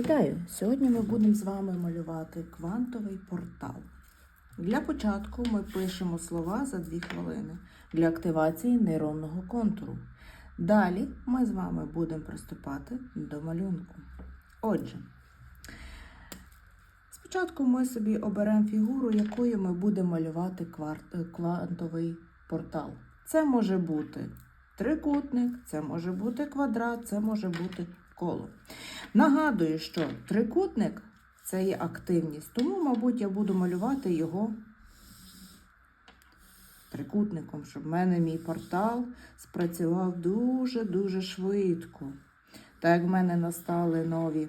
Вітаю! Сьогодні ми будемо з вами малювати квантовий портал. Для початку ми пишемо слова за 2 хвилини для активації нейронного контуру. Далі ми з вами будемо приступати до малюнку. Отже, спочатку ми собі оберемо фігуру, якою ми будемо малювати е, квантовий портал. Це може бути трикутник, це може бути квадрат, це може бути коло. Нагадую, що трикутник це є активність, тому, мабуть, я буду малювати його трикутником, щоб в мене мій портал спрацював дуже-дуже швидко. Так як в мене настали нові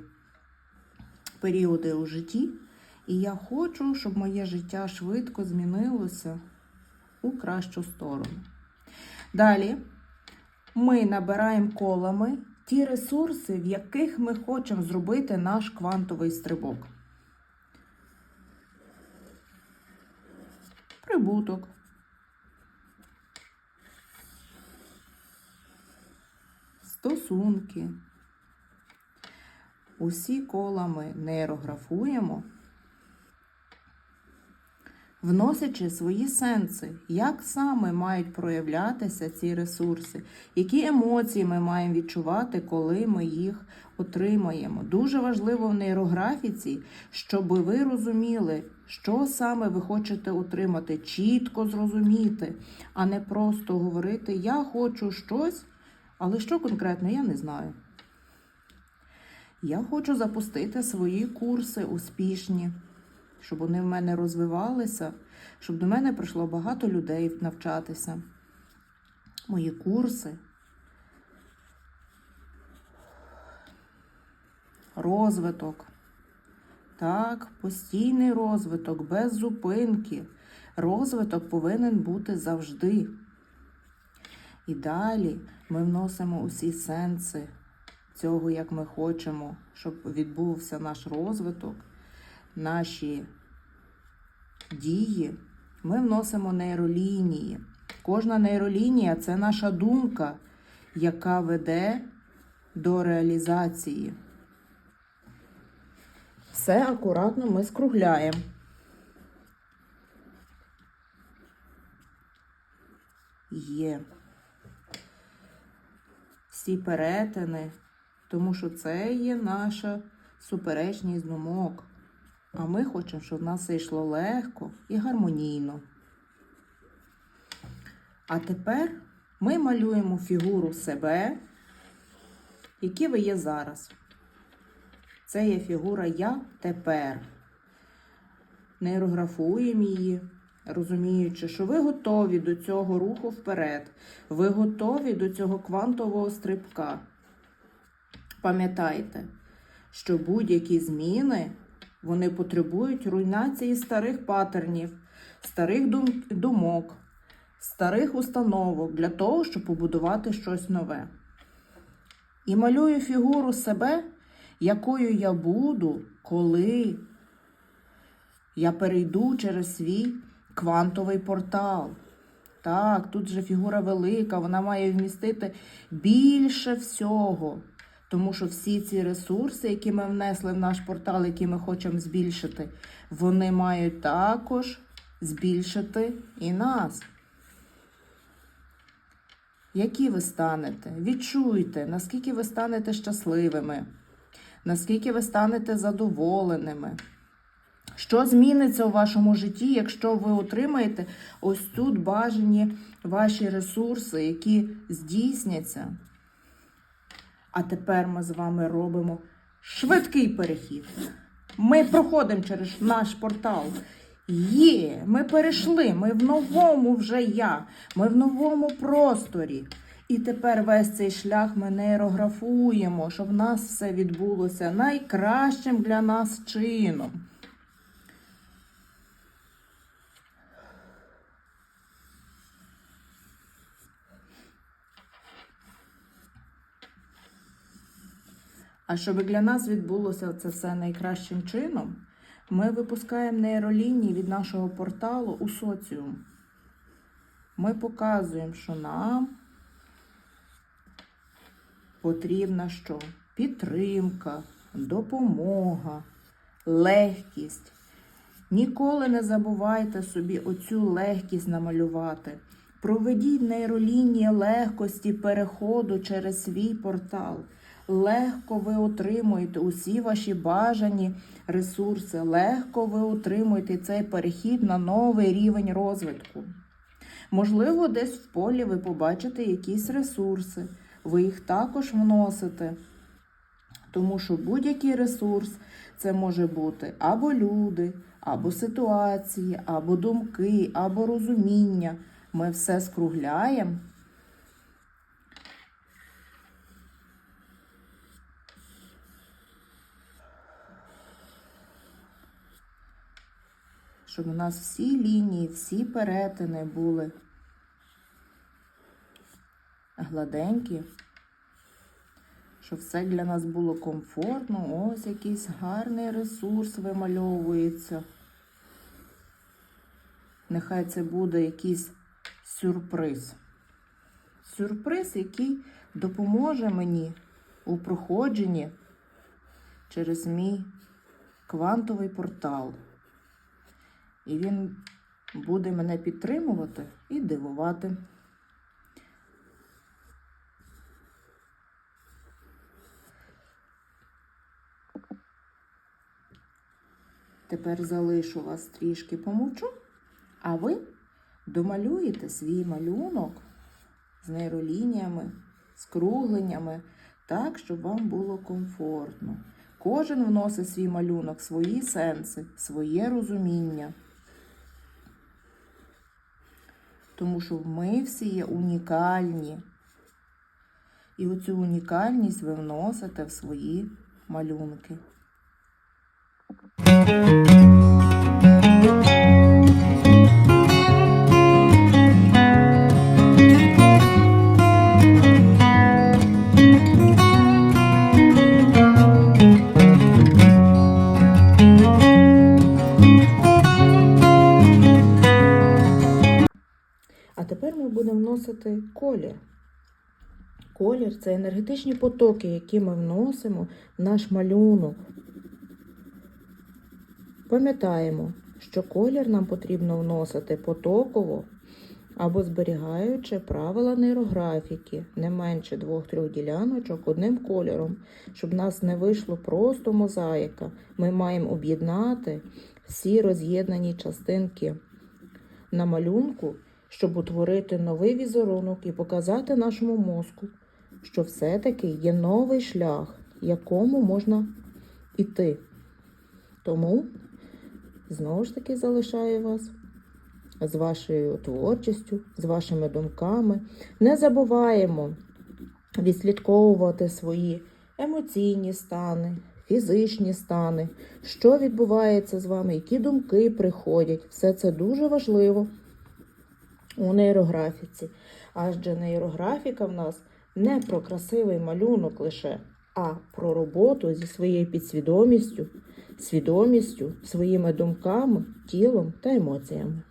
періоди у житті, і я хочу, щоб моє життя швидко змінилося у кращу сторону. Далі ми набираємо колами ті ресурси, в яких ми хочемо зробити наш квантовий стрибок. Прибуток. Стосунки. Усі кола ми нейрографуємо, вносячи свої сенси, як саме мають проявлятися ці ресурси, які емоції ми маємо відчувати, коли ми їх отримаємо. Дуже важливо в нейрографіці, щоб ви розуміли, що саме ви хочете отримати, чітко зрозуміти, а не просто говорити Я хочу щось, але що конкретно, я не знаю. Я хочу запустити свої курси успішні, щоб вони в мене розвивалися, щоб до мене прийшло багато людей навчатися. Мої курси. Розвиток. Так, постійний розвиток, без зупинки. Розвиток повинен бути завжди. І далі ми вносимо усі сенси цього, як ми хочемо, щоб відбувся наш розвиток, наші дії. Ми вносимо нейролінії. Кожна нейролінія це наша думка, яка веде до реалізації. Все акуратно ми скругляємо. Є всі перетини, тому що це є наша суперечність думок. А ми хочемо, щоб в нас йшло легко і гармонійно. А тепер ми малюємо фігуру себе, які ви є зараз. Це є фігура Я тепер. Нейрографуємо її, розуміючи, що ви готові до цього руху вперед. Ви готові до цього квантового стрибка. Пам'ятайте, що будь-які зміни вони потребують руйнації старих патернів, старих дум- думок, старих установок для того, щоб побудувати щось нове. І малюю фігуру себе, якою я буду, коли я перейду через свій квантовий портал. Так, тут же фігура велика, вона має вмістити більше всього. Тому що всі ці ресурси, які ми внесли в наш портал, які ми хочемо збільшити, вони мають також збільшити і нас. Які ви станете? Відчуйте, наскільки ви станете щасливими, наскільки ви станете задоволеними. Що зміниться у вашому житті, якщо ви отримаєте ось тут бажані ваші ресурси, які здійсняться? А тепер ми з вами робимо швидкий перехід. Ми проходимо через наш портал. Є, ми перейшли, ми в новому вже я, ми в новому просторі. І тепер весь цей шлях ми нейрографуємо, щоб в нас все відбулося найкращим для нас чином. А щоб для нас відбулося це все найкращим чином, ми випускаємо нейролінії від нашого порталу у соціум. Ми показуємо, що нам потрібна що? Підтримка, допомога, легкість. Ніколи не забувайте собі оцю легкість намалювати. Проведіть нейролінії легкості переходу через свій портал. Легко ви отримуєте усі ваші бажані ресурси, легко ви отримуєте цей перехід на новий рівень розвитку. Можливо, десь в полі ви побачите якісь ресурси, ви їх також вносите. Тому що будь-який ресурс це може бути або люди, або ситуації, або думки, або розуміння. Ми все скругляємо. Щоб у нас всі лінії, всі перетини були гладенькі, щоб все для нас було комфортно. Ось якийсь гарний ресурс вимальовується. Нехай це буде якийсь сюрприз. Сюрприз, який допоможе мені у проходженні через мій квантовий портал. І він буде мене підтримувати і дивувати. Тепер залишу вас трішки помовчу, а ви домалюєте свій малюнок з нейролініями, з кругленнями, так, щоб вам було комфортно. Кожен вносить свій малюнок, свої сенси, своє розуміння. Тому що ми всі є унікальні. І оцю унікальність ви вносите в свої малюнки. Будемо колір. Колір це енергетичні потоки, які ми вносимо в наш малюнок. Пам'ятаємо, що колір нам потрібно вносити потоково або зберігаючи правила нейрографіки, не менше двох-трьох діляночок одним кольором, щоб в нас не вийшло просто мозаїка. Ми маємо об'єднати всі роз'єднані частинки на малюнку, щоб утворити новий візерунок і показати нашому мозку, що все-таки є новий шлях, якому можна йти. Тому знову ж таки залишаю вас з вашою творчістю, з вашими думками. Не забуваємо відслідковувати свої емоційні стани, фізичні стани, що відбувається з вами, які думки приходять. Все це дуже важливо у нейрографіці. Адже нейрографіка в нас не про красивий малюнок лише, а про роботу зі своєю підсвідомістю, свідомістю, своїми думками, тілом та емоціями.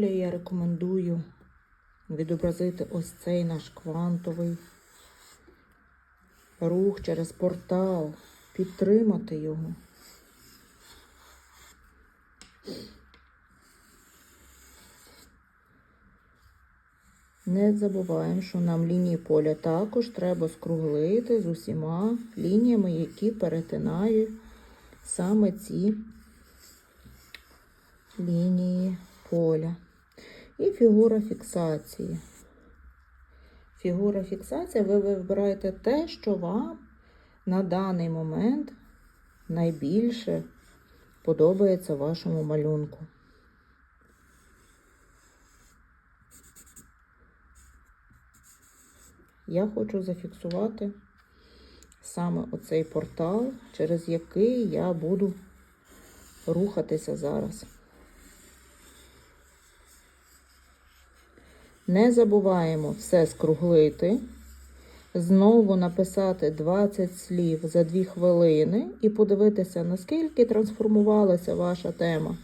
Лінії я рекомендую відобразити ось цей наш квантовий рух через портал, підтримати його. Не забуваємо, що нам лінії поля також треба скруглити з усіма лініями, які перетинають саме ці лінії поля. І фігура фіксації. Фігура фіксації ви вибираєте те, що вам на даний момент найбільше подобається вашому малюнку. Я хочу зафіксувати саме оцей портал, через який я буду рухатися зараз. Не забуваємо все скруглити, знову написати 20 слів за 2 хвилини і подивитися, наскільки трансформувалася ваша тема,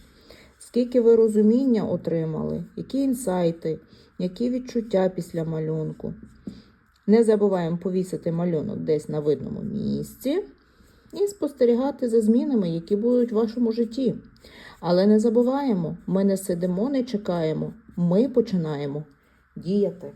скільки ви розуміння отримали, які інсайти, які відчуття після малюнку. Не забуваємо повісити малюнок десь на видному місці і спостерігати за змінами, які будуть в вашому житті. Але не забуваємо, ми не сидимо, не чекаємо, ми починаємо діяти.